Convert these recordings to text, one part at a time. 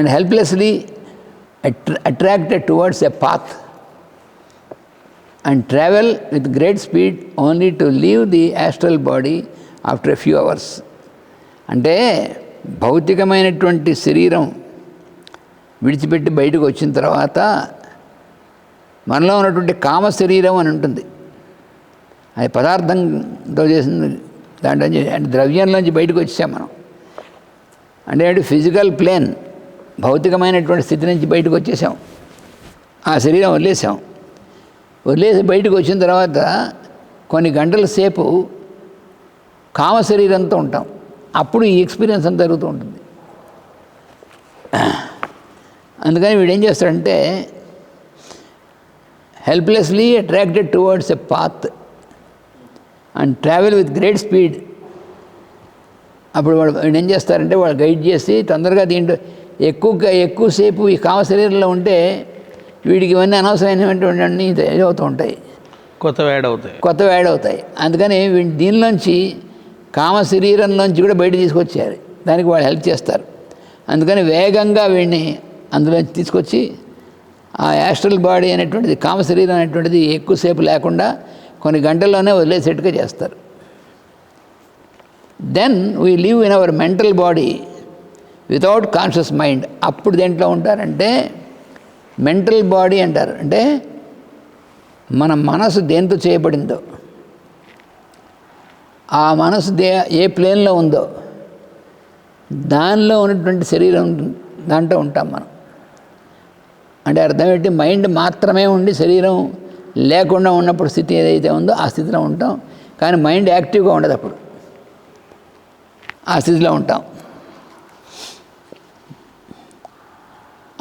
and helplessly attra- attracted towards a path and travel with great speed only to leave the astral body after a few hours. అంటే భౌతికమైనటువంటి శరీరం విడిచిపెట్టి బయటకు వచ్చిన తర్వాత మనలో ఉన్నటువంటి కామ శరీరం అని ఉంటుంది అది పదార్థంతో చేసింది దాంట్లో నుంచి- అంటే ద్రవ్యంలోంచి బయటకు వచ్చాం మనం అంటే ఏంటి ఫిజికల్ ప్లేన్ భౌతికమైనటువంటి స్థితి నుంచి బయటకు వచ్చేసాం. ఆ శరీరం వదిలేసాం. వదిలేసి బయటకు వచ్చిన తర్వాత కొన్ని గంటల సేపు కామ శరీరంతో ఉంటాం. అప్పుడు ఈ ఎక్స్పీరియన్స్ అంతా జరుగుతూ ఉంటుంది. అందుకని వీడు ఏం చేస్తాడంటే helplessly attracted towards a path and travel with great speed అప్పుడు వాడు వాడు ఏం చేస్తారంటే వాళ్ళు గైడ్ చేసి తొందరగా దీంట్లో ఎక్కువ ఎక్కువసేపు ఈ కామ శరీరంలో ఉంటే వీడికి ఇవన్నీ అనవసరమైనటువంటి ఇదవుతూ ఉంటాయి. కొత్త యాడ్ అవుతాయి కొత్త యాడ్ అవుతాయి అందుకని వీడి దీనిలోంచి కామ శరీరంలోంచి కూడా బయట తీసుకొచ్చారు దానికి వాళ్ళు హెల్ప్ చేస్తారు. అందుకని వేగంగా వీడిని అందులోంచి తీసుకొచ్చి ఆ యాస్ట్రల్ బాడీ అనేటువంటిది కామ శరీరం అనేటువంటిది ఎక్కువసేపు లేకుండా కొన్ని గంటల్లోనే వదిలేసేట్టుగా చేస్తారు. Then we live in our mental body without conscious mind అప్పుడు దేంట్లో ఉంటారంటే మెంటల్ బాడీ అంటారు. అంటే మన మనసు దేంతో చేయబడిందో ఆ మనసు దే ఏ ప్లేన్లో ఉందో దానిలో ఉన్నటువంటి శరీరం దాంట్లో ఉంటాం మనం. అంటే అర్థం ఏంటి మైండ్ మాత్రమే ఉండి శరీరం లేకుండా ఉన్నప్పుడు స్థితి ఏదైతే ఉందో ఆ స్థితిలో ఉంటాం. కానీ మైండ్ యాక్టివ్గా ఉండదు అప్పుడు. ఆ స్థితిలో ఉంటాం.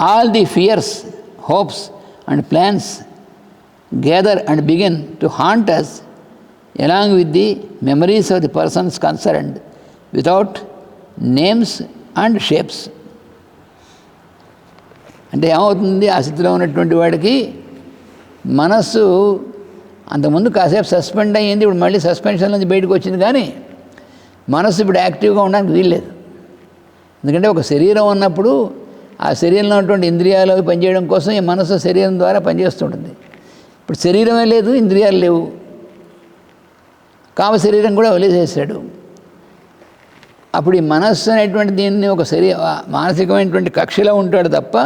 All the fears hopes and plans gather and begin to haunt us along with the memories of the persons concerned without names and shapes అంటే ఏమవుతుంది? ఆ స్థితిలో ఉన్నటువంటి వాడికి మనస్సు అంతకుముందు కాసేపు సస్పెండ్ అయ్యింది ఇప్పుడు మళ్ళీ సస్పెన్షన్ నుంచి బయటకు వచ్చింది కానీ మనస్సు ఇప్పుడు యాక్టివ్గా ఉండడానికి వీల్లేదు. ఎందుకంటే ఒక శరీరం ఉన్నప్పుడు ఆ శరీరంలో ఉన్నటువంటి ఇంద్రియాలు అవి పనిచేయడం కోసం ఈ మనసు శరీరం ద్వారా పనిచేస్తుంటుంది. ఇప్పుడు శరీరమే లేదు ఇంద్రియాలు లేవు. కామ శరీరం కూడా వదిలేసేసాడు. అప్పుడు ఈ మనస్సు అనేటువంటి దీన్ని ఒక శరీర మానసికమైనటువంటి కక్షలో ఉంటాడు తప్ప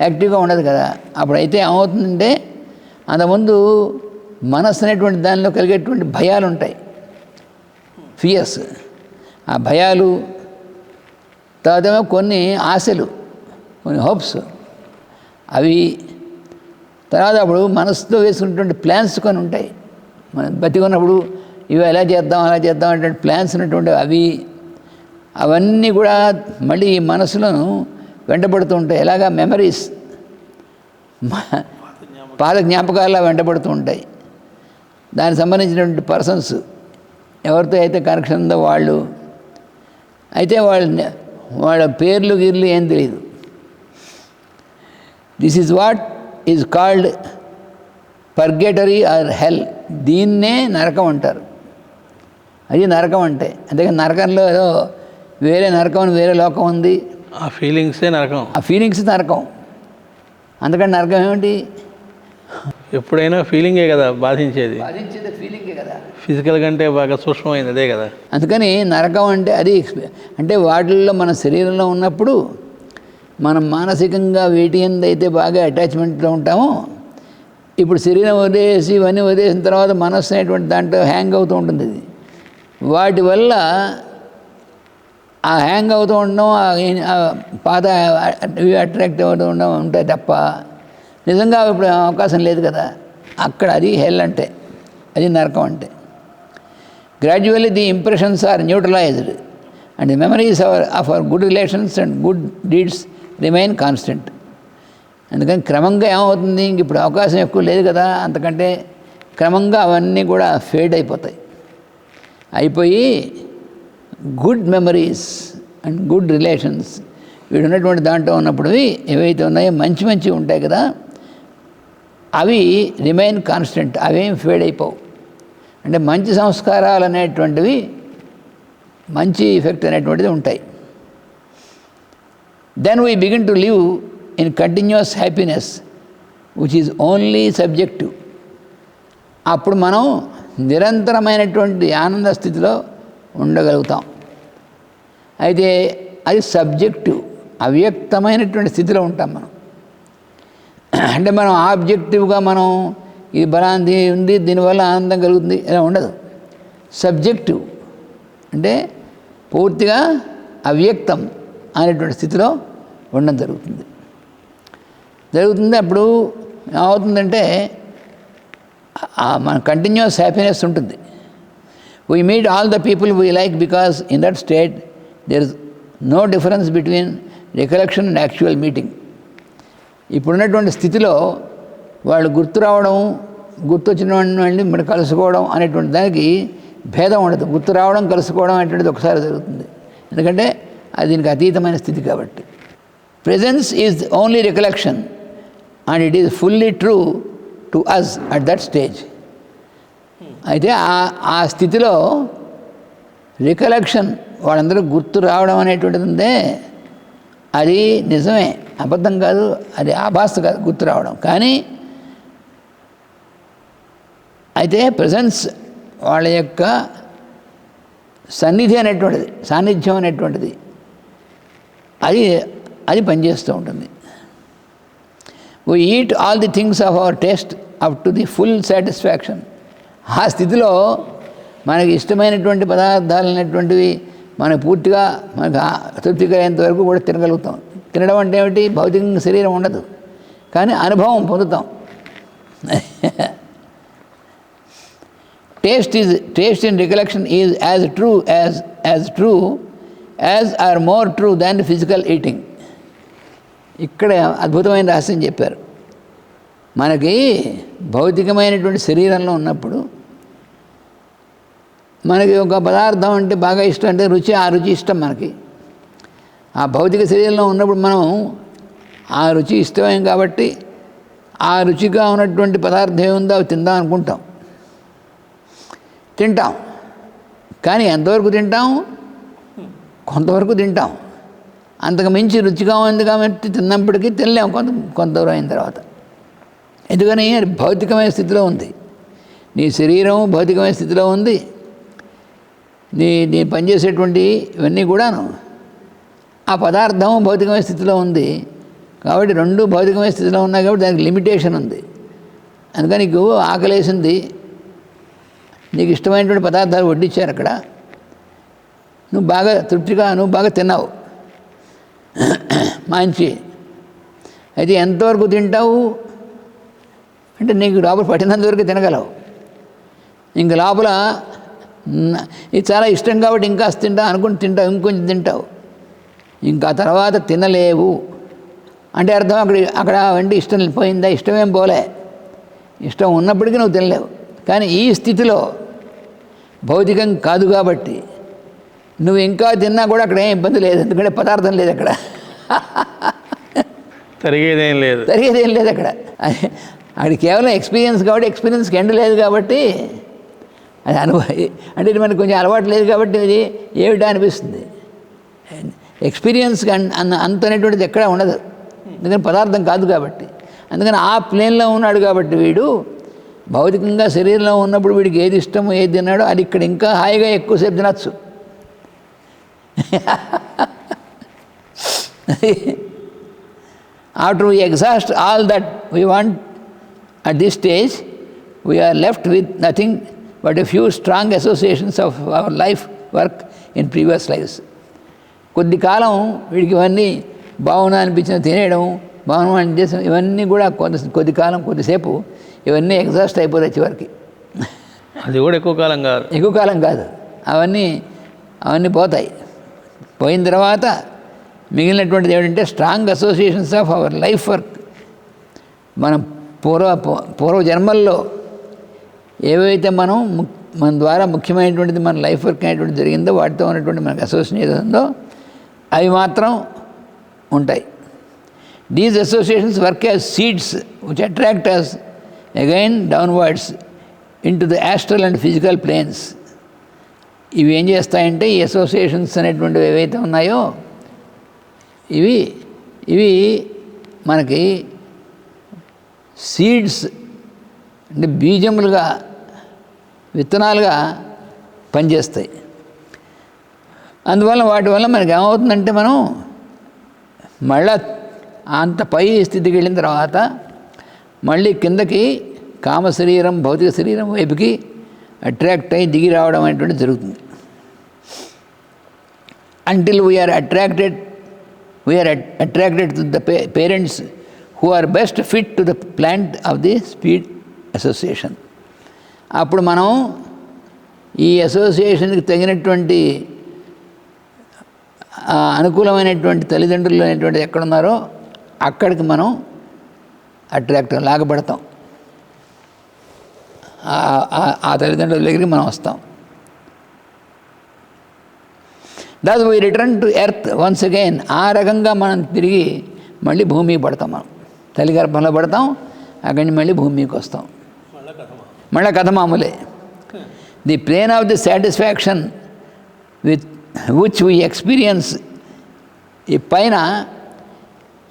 యాక్టివ్గా ఉండదు కదా. అప్పుడైతే ఏమవుతుందంటే అంతకుముందు మనస్సు అనేటువంటి దానిలో కలిగేటువంటి భయాలు ఉంటాయి. ఫియర్స్. ఆ భయాలు తర్వాత కొన్ని ఆశలు. కొన్ని హోప్స్. అవి తర్వాత అప్పుడు మనసుతో వేసుకున్నటువంటి ప్లాన్స్ కొన్ని ఉంటాయి. మనం బతికున్నప్పుడు ఇవి ఎలా చేద్దాం అలా చేద్దాం అంటే ప్లాన్స్ ఉన్నటువంటి అవి అవన్నీ కూడా మళ్ళీ ఈ మనసులను వెంటబడుతూ ఉంటాయి. ఎలాగా మెమరీస్? పాత జ్ఞాపకాల్లో వెంటబడుతూ ఉంటాయి. దానికి సంబంధించినటువంటి పర్సన్స్ ఎవరితో అయితే కనెక్షన్ ఉందో వాళ్ళు. అయితే వాళ్ళ వాళ్ళ పేర్లు గిర్లు ఏం తెలియదు this is what is called purgatory or hell దీన్నే నరకం అంటారు. అది నరకం అంటే. అంతేకాని నరకంలో ఏదో వేరే నరకం అని వేరే లోకం ఉంది. ఆ ఫీలింగ్సే నరకం. ఆ ఫీలింగ్స్ నరకం. అందుకని నరకం ఏమిటి? ఎప్పుడైనా ఫీలింగే కదా బాధించేది. బాధించేది ఫీలింగే కదా. ఫిజికల్ కంటే బాగా సూక్ష్మమైంది అదే కదా. అందుకని నరకం అంటే అది అంటే వాటిల్లో మన శరీరంలో ఉన్నప్పుడు మనం మానసికంగా వేటి ఎందైతే బాగా అటాచ్మెంట్లో ఉంటామో ఇప్పుడు శరీరం వదిలేసి ఇవన్నీ వదిలేసిన తర్వాత మనస్సు అనేటువంటి దాంట్లో హ్యాంగ్ అవుతూ ఉంటుంది ఇది వాటి వల్ల ఆ హ్యాంగ్ అవుతూ ఉండడం పాత ఇవి అట్రాక్ట్ అవుతూ ఉండడం ఉంటాయి తప్ప నిజంగా ఇప్పుడు అవకాశం లేదు కదా. అక్కడ అది హెల్ అంటే అది నరకం అంటే. Gradually the impressions are neutralized, and memories our of our good relations and good deeds remain constant. అందుకని క్రమంగా ఏమవుతుంది? ఇంక ఇప్పుడు అవకాశం ఎక్కువ లేదు కదా అంతకంటే క్రమంగా అవన్నీ కూడా ఫేడ్ అయిపోతాయి. అయిపోయి good memories and good relations వీడు ఉన్నటువంటి దాంట్లో ఉన్నప్పుడు ఏవైతే ఉన్నాయో మంచి మంచి ఉంటాయి కదా అవి రిమైన్ కాన్స్టెంట్ అవేం ఫేడ్ అయిపోవు. అంటే మంచి సంస్కారాలు అనేటువంటివి మంచి ఎఫెక్ట్ అనేటువంటిది ఉంటాయి. Then we begin to live in continuous happiness which is only subjective అప్పుడు మనం నిరంతరమైనటువంటి ఆనంద స్థితిలో ఉండగలుగుతాం. అయితే అది సబ్జెక్టివ్ అవ్యక్తమైనటువంటి స్థితిలో ఉంటాం మనం. అంటే మనం ఆబ్జెక్టివ్గా మనం ఇది బలాంతి ఉంది దీనివల్ల ఆనందం కలుగుతుంది ఇలా ఉండదు. సబ్జెక్టివ్ అంటే పూర్తిగా అవ్యక్తం. అనేటువంటి స్థితిలో ఉండడం జరుగుతుంది. జరుగుతుంది అప్పుడు ఏమవుతుందంటే మన కంటిన్యూస్ హ్యాపీనెస్ ఉంటుంది. We meet all the people we like because in that state there is no difference between recollection and actual meeting ఇప్పుడున్నటువంటి స్థితిలో వాళ్ళు గుర్తు రావడం గుర్తొచ్చిన వాళ్ళని మనం కలుసుకోవడం అనేటువంటి దానికి భేదం ఉండదు. గుర్తు రావడం కలుసుకోవడం అనేటువంటిది ఒకసారి జరుగుతుంది. ఎందుకంటే అది దీనికి అతీతమైన స్థితి కాబట్టి. Presence is only recollection and it is fully true to us at that stage అయితే ఆ ఆ స్థితిలో రికలెక్షన్ వాళ్ళందరూ గుర్తు రావడం అనేటువంటిది ఉందే అది నిజమే. అబద్ధం కాదు అది ఆభాస కాదు గుర్తు రావడం. కానీ అయితే ప్రజెన్స్ వాళ్ళ యొక్క సన్నిధి అనేటువంటిది సాన్నిధ్యం అనేటువంటిది అది అది పనిచేస్తూ ఉంటుంది. We eat all the things of our taste up to the full satisfaction ఆ స్థితిలో మనకి ఇష్టమైనటువంటి పదార్థాలు అనేటువంటివి మనకు పూర్తిగా మనకు ఆ- వరకు కూడా తినగలుగుతాం. తినడం అంటే ఏమిటి? భౌతికంగా శరీరం ఉండదు. కానీ అనుభవం పొందుతాం. Taste is taste in recollection is as true as as true as or more true than physical eating ఇక్కడ అద్భుతమైన రహస్యం చెప్పారు. మనకి భౌతికమైనటువంటి శరీరంలో ఉన్నప్పుడు మనకి ఒక పదార్థం అంటే బాగా ఇష్టం అంటే రుచి ఆ రుచి ఇష్టం మనకి. ఆ భౌతిక శరీరంలో ఉన్నప్పుడు మనం ఆ రుచి ఇష్టమేం కాబట్టి ఆ రుచిగా ఉన్నటువంటి పదార్థం ఏముందో అవి తిందాం అనుకుంటాం. తింటాం. కానీ ఎంతవరకు తింటాం? కొంతవరకు తింటాం. అంతకు మించి రుచిగా ఉంది కాబట్టి తిన్నప్పటికీ తినలేము కొంత కొంత దూరం అయిన తర్వాత. ఎందుకని? భౌతికమైన స్థితిలో ఉంది. నీ శరీరం భౌతికమైన స్థితిలో ఉంది. నీ నీ పనిచేసేటువంటి ఇవన్నీ కూడాను ఆ పదార్థం భౌతికమైన స్థితిలో ఉంది. కాబట్టి రెండు భౌతికమైన స్థితిలో ఉన్నాయి కాబట్టి దానికి లిమిటేషన్ ఉంది. అందుకని నీకు ఆకలేసింది. నీకు ఇష్టమైనటువంటి పదార్థాలు వడ్డించారు అక్కడ. నువ్వు బాగా తృప్తిగా నువ్వు బాగా తిన్నావు. మంచి అయితే ఎంతవరకు తింటావు? అంటే నీకు లోపల పట్టినంత వరకు తినగలవు. ఇంక లోపల ఇది చాలా ఇష్టం కాబట్టి ఇంకా తింటా అనుకుని తింటావు ఇంకొంచెం తింటావు. ఇంకా తర్వాత తినలేవు. అంటే అర్థం అక్కడ అక్కడ వెంట ఇష్టం పోయిందా? ఇష్టమేం పోలే. ఇష్టం ఉన్నప్పటికీ నువ్వు తినలేవు. కానీ ఈ స్థితిలో భౌతికం కాదు కాబట్టి నువ్వు ఇంకా తిన్నా కూడా అక్కడ ఏం ఇబ్బంది లేదు. ఎందుకంటే పదార్థం లేదు అక్కడ. తరిగేదేం లేదు. జరిగేది ఏం లేదు అక్కడ. అది అది కేవలం ఎక్స్పీరియన్స్ కాబట్టి ఎక్స్పీరియన్స్కి ఎండ్ లేదు కాబట్టి అది అనుభవ అంటే ఇది మనకు కొంచెం అలవాటు లేదు కాబట్టి ఇది ఏమిటా అనిపిస్తుంది. ఎక్స్పీరియన్స్కి అన్- అన్న అంత అనేటువంటిది ఎక్కడా ఉండదు. ఎందుకని పదార్థం కాదు కాబట్టి. అందుకని ఆ ప్లేన్లో ఉన్నాడు కాబట్టి వీడు భౌతికంగా శరీరంలో ఉన్నప్పుడు వీడికి ఏది ఇష్టమో ఏది తిన్నాడో అది ఇక్కడ ఇంకా హాయిగా ఎక్కువసేపు తినచ్చు. After we exhaust all that we want at this stage, we are left with nothing but a few strong associations of our life work in previous lives. కొద్ది కాలం వీడికి ఇవన్నీ బాగున్నా అనిపించిన తినేయడం బాగున్నా చేసిన ఇవన్నీ కూడా కొంత కొద్ది కాలం కొద్దిసేపు ఇవన్నీ ఎగ్జాస్ట్ అయిపోతాయి చివరికి అది కూడా ఎక్కువ కాలం కాదు ఎక్కువ కాలం కాదు అవన్నీ అవన్నీ పోతాయి పోయిన తర్వాత మిగిలినటువంటిది ఏమిటంటే strong associations of our life work. మనం పూర్వ పూర్వ జన్మల్లో ఏవైతే మనం మన ద్వారా ముఖ్యమైనటువంటిది మన లైఫ్ వర్క్ అనేటువంటి జరిగిందో వాటితో ఉన్నటువంటి మనకు అసోసియేషన్ ఉందో అవి మాత్రం ఉంటాయి. These associations work as seeds which attract us again downwards into the astral and physical planes ఇవి ఏం చేస్తాయంటే ఈ అసోసియేషన్స్ అనేటువంటివి ఏవైతే ఉన్నాయో ఇవి ఇవి మనకి సీడ్స్ అంటే బీజములుగా విత్తనాలుగా పనిచేస్తాయి. అందువల్ల వాటి వల్ల మనకి ఏమవుతుందంటే మనం మళ్ళా అంత పై స్థితికి వెళ్ళిన తర్వాత మళ్ళీ కిందకి కామ శరీరం భౌతిక శరీరం వైపుకి అట్రాక్ట్ అయి దిగి రావడం అనేటువంటి జరుగుతుంది. Until we are attracted we are attracted to the parents who are best fit to the plant of the speed association అప్పుడు మనం ఈ అసోసియేషన్కి తగినటువంటి అనుకూలమైనటువంటి తల్లిదండ్రులు అనేటువంటి ఎక్కడున్నారో అక్కడికి మనం అట్రాక్ట్ లాగబడతాం. ఆ- తల్లిదండ్రుల దగ్గరికి మనం వస్తాం. Thus we return to earth once again ఆ రకంగా మనం తిరిగి మళ్ళీ భూమికి పడతాం మనం. తల్లి గర్భంలో పడతాం అక్కడి నుంచి మళ్ళీ భూమికి వస్తాం. మళ్ళీ కథ మామూలే. The plane of the satisfaction with which we experience ఈ పైన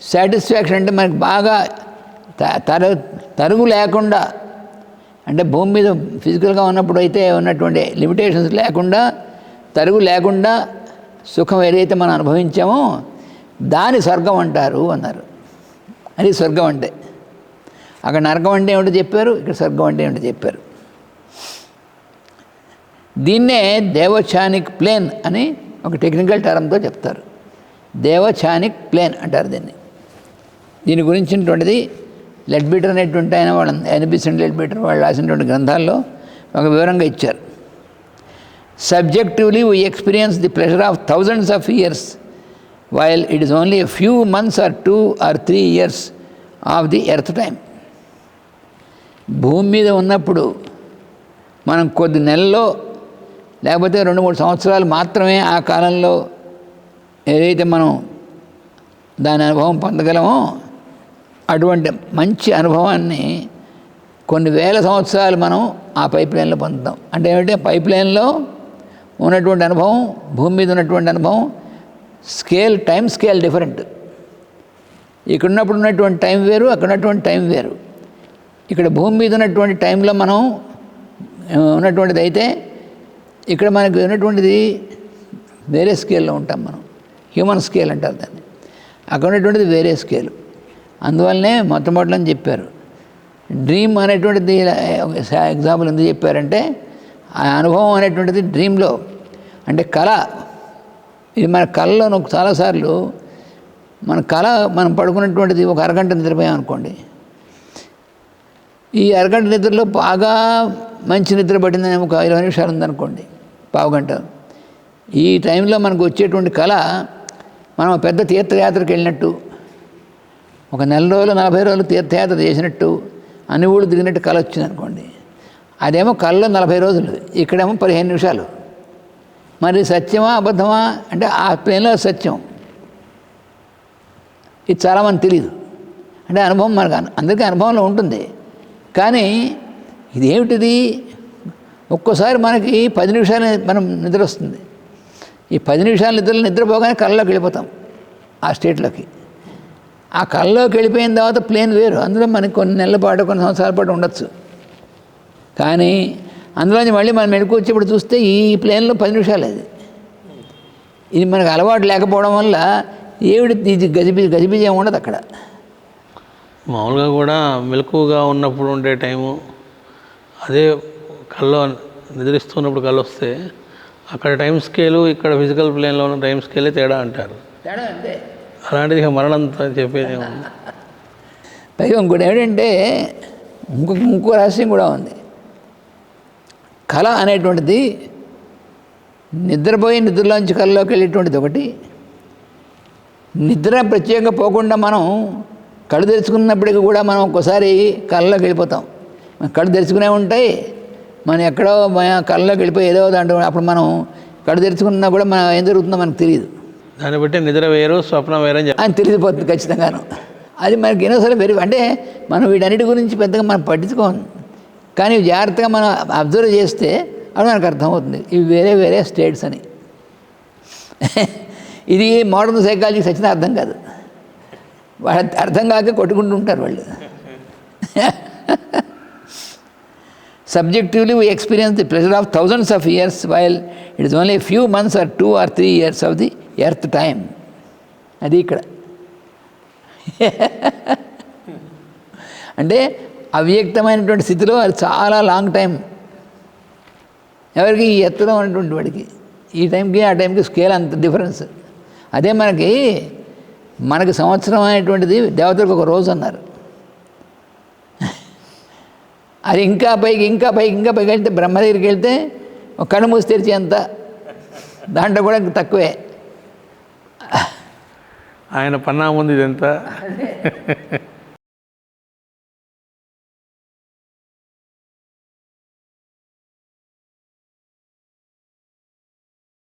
సాటిస్ఫాక్షన్ అంటే మనకి బాగా త- తరుగు లేకుండా అంటే భూమి మీద ఫిజికల్గా ఉన్నప్పుడు అయితే ఉన్నటువంటి లిమిటేషన్స్ లేకుండా తరుగు లేకుండా సుఖం ఏదైతే మనం అనుభవించామో దాని స్వర్గం అంటారు అన్నారు. అది స్వర్గం అంటే. అక్కడ నరకం అంటే ఏమిటో చెప్పారు ఇక్కడ స్వర్గం అంటే ఏమిటో చెప్పారు. దీన్నే దేవఛానిక్ ప్లేన్ అని ఒక టెక్నికల్ టర్మ్తో చెప్తారు. దేవఛానిక్ ప్లేన్ అంటారు దీన్ని. దీని గురించినటువంటిది లెడ్బీటర్ అనేటువంటి ఆయన వాళ్ళ ఎన్బిసెంట్ లెడ్బీటర్ వాళ్ళు రాసినటువంటి గ్రంథాల్లో ఒక వివరంగా ఇచ్చారు. Subjectively we experience the pressure of thousands of years while it is only few months or two or three years of the earth time భూమి మీద ఉన్నప్పుడు మనం కొద్ది నెలల్లో లేకపోతే రెండు మూడు సంవత్సరాలు మాత్రమే ఆ కాలంలో ఏదైతే మనం దాని అనుభవం పొందగలమో అటువంటి మంచి అనుభవాన్ని కొన్ని వేల సంవత్సరాలు మనం ఆ పైప్ లైన్లో పొందుతాం. అంటే ఏమిటంటే పైప్ లైన్లో ఉన్నటువంటి అనుభవం భూమి మీద ఉన్నటువంటి అనుభవం స్కేల్ టైం స్కేల్ డిఫరెంట్. ఇక్కడ ఉన్నప్పుడు ఉన్నటువంటి టైం వేరు అక్కడ ఉన్నటువంటి టైం వేరు. ఇక్కడ భూమి మీద ఉన్నటువంటి టైంలో మనం ఉన్నటువంటిది అయితే ఇక్కడ మనకు ఉన్నటువంటిది వేరే స్కేల్లో ఉంటాం మనం. హ్యూమన్ స్కేల్ అంటారు దాన్ని. అక్కడ ఉన్నటువంటిది వేరే స్కేల్. అందువల్లనే మొట్టమొదటిలో చెప్పారు. డ్రీమ్ అనేటువంటిది ఎగ్జాంపుల్ ఎందుకు చెప్పారంటే ఆ అనుభవం అనేటువంటిది డ్రీమ్లో. అంటే కళ. ఇది మన కళలో చాలాసార్లు మన కళ మనం పడుకున్నటువంటిది ఒక అరగంట నిద్రపోయాం అనుకోండి. ఈ అరగంట నిద్రలో బాగా మంచి నిద్ర పడిందని ఒక ఇరవై నిమిషాలు ఉందనుకోండి పావు గంట. ఈ టైంలో మనకు వచ్చేటువంటి కళ మనం పెద్ద తీర్థయాత్రకు వెళ్ళినట్టు ఒక నెల రోజులు నలభై రోజులు తీర్థయాత్ర చేసినట్టు అన్ని ఊళ్ళు దిగినట్టు కళ వచ్చింది అనుకోండి. అదేమో కళ్ళలో నలభై రోజులు ఇక్కడేమో పదిహేను నిమిషాలు. మరి సత్యమా అబద్ధమా? అంటే ఆ ప్లేన్లో సత్యం. ఇది చాలామంది తెలియదు అంటే అనుభవం మనకు అందరికీ అనుభవంలో ఉంటుంది. కానీ ఇదేమిటిది ఒక్కోసారి మనకి పది నిమిషాలు మనం నిద్ర వస్తుంది. ఈ పది నిమిషాలు నిద్రలో నిద్రపోగానే కళ్ళలోకి వెళ్ళిపోతాం ఆ స్టేట్లోకి. ఆ కళ్ళలోకి వెళ్ళిపోయిన తర్వాత ప్లేన్ వేరు. అందులో మనకి కొన్ని నెలల పాటు కొన్ని సంవత్సరాల పాటు ఉండొచ్చు. కానీ అందులోంచి మళ్ళీ మనం మెలకు వచ్చేప్పుడు చూస్తే ఈ ప్లేన్లో పది నిమిషాలు అది. ఇది మనకు అలవాటు లేకపోవడం వల్ల ఏమిటి ఇది గజిబిజి గజిబిజి ఏమి ఉండదు అక్కడ. మామూలుగా కూడా మెలకుగా ఉన్నప్పుడు ఉండే టైము అదే కళ్ళు నిద్రిస్తున్నప్పుడు కళ్ళు వస్తే అక్కడ టైం స్కేలు ఇక్కడ ఫిజికల్ ప్లేన్లో ఉన్న టైం స్కేలే తేడా అంటారు. తేడా అంతే. అలాంటిది ఇక మరణంతో చెప్పేది పైగా ఇంకోటి ఏమిటంటే ఇంకొక ఇంకో రహస్యం కూడా ఉంది. కళ అనేటువంటిది నిద్రపోయి నిద్రలోంచి కళలోకి వెళ్ళేటువంటిది ఒకటి. నిద్ర ప్రత్యేకంగా పోకుండా మనం కళ్ళు తెరుచుకున్నప్పటికీ కూడా మనం ఒక్కోసారి కళ్ళలోకి వెళ్ళిపోతాం. కళ్ళు తెరుచుకునే ఉంటాయి. మనం ఎక్కడో మన కళ్ళలోకి వెళ్ళిపోయి ఏదో దాంట్లో అప్పుడు మనం కళ్ళు తెరుచుకున్నా కూడా మనం ఏం జరుగుతుందో మనకు తెలియదు. దాన్ని బట్టి నిద్ర వేరు స్వప్నం వేరు అని చెప్పి అని తెలిసిపోతుంది ఖచ్చితంగాను. అది మనకి ఎన్నోసార్లు వెరీ అంటే మనం వీటన్నిటి గురించి పెద్దగా మనం పట్టించుకోం. కానీ జాగ్రత్తగా మనం అబ్జర్వ్ చేస్తే అది మనకు అర్థమవుతుంది. ఇవి వేరే వేరే స్టేట్స్ అని. ఇది మోడర్న్ సైకాలజీకి సచిన అర్థం కాదు. వాళ్ళ అర్థం కాక కొట్టుకుంటూ ఉంటారు వాళ్ళు. Subjectively we experience the pressure of thousands of years while it is only few months or two or three years of the earth time అది ఇక్కడ. అంటే అవ్యక్తమైనటువంటి స్థితిలో అది చాలా లాంగ్ టైం ఎవరికి ఎత్తడం అనేటువంటి వాడికి. ఈ టైంకి ఆ టైంకి స్కేల్ అంత డిఫరెన్స్. అదే మనకి మనకి సంవత్సరం అనేటువంటిది దేవతలకు ఒక రోజు అన్నారు. అది ఇంకా పైకి ఇంకా పైకి ఇంకా పైకి వెళ్తే బ్రహ్మ దగ్గరికి వెళ్తే ఒక కళ్ళు మూసి తెరిచి అంత దాంట్లో కూడా తక్కువే. ఆయన పన్నా ముందు ఇదంతా